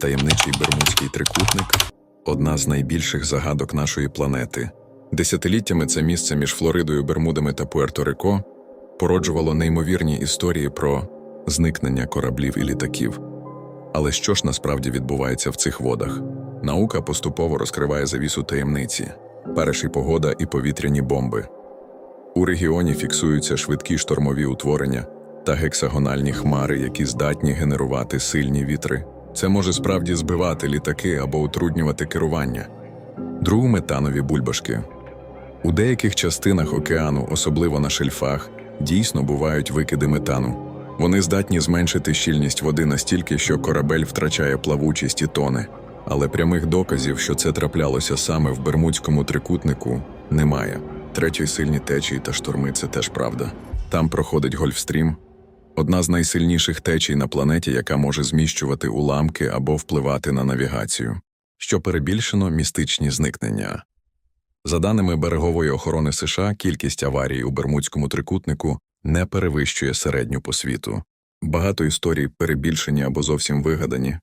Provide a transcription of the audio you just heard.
Таємничий Бермудський трикутник одна з найбільших загадок нашої планети. Десятиліттями це місце між Флоридою, Бермудами та Пуерто-Рико породжувало неймовірні історії про зникнення кораблів і літаків. Але що ж насправді відбувається в цих водах? Наука поступово розкриває завісу таємниці, перші погода і повітряні бомби. У регіоні фіксуються швидкі штормові утворення та гексагональні хмари, які здатні генерувати сильні вітри. Це може справді збивати літаки або утруднювати керування. Друг метанові бульбашки. У деяких частинах океану, особливо на шельфах, дійсно бувають викиди метану. Вони здатні зменшити щільність води настільки, що корабель втрачає плавучість і тоне. Але прямих доказів, що це траплялося саме в Бермудському трикутнику, немає. Третьої сильні течії та шторми це теж правда. Там проходить Гольфстрім, одна з найсильніших течій на планеті, яка може зміщувати уламки або впливати на навігацію, що перебільшено містичні зникнення. За даними берегової охорони США, кількість аварій у Бермудському трикутнику не перевищує середню по світу. Багато історій перебільшені або зовсім вигадані,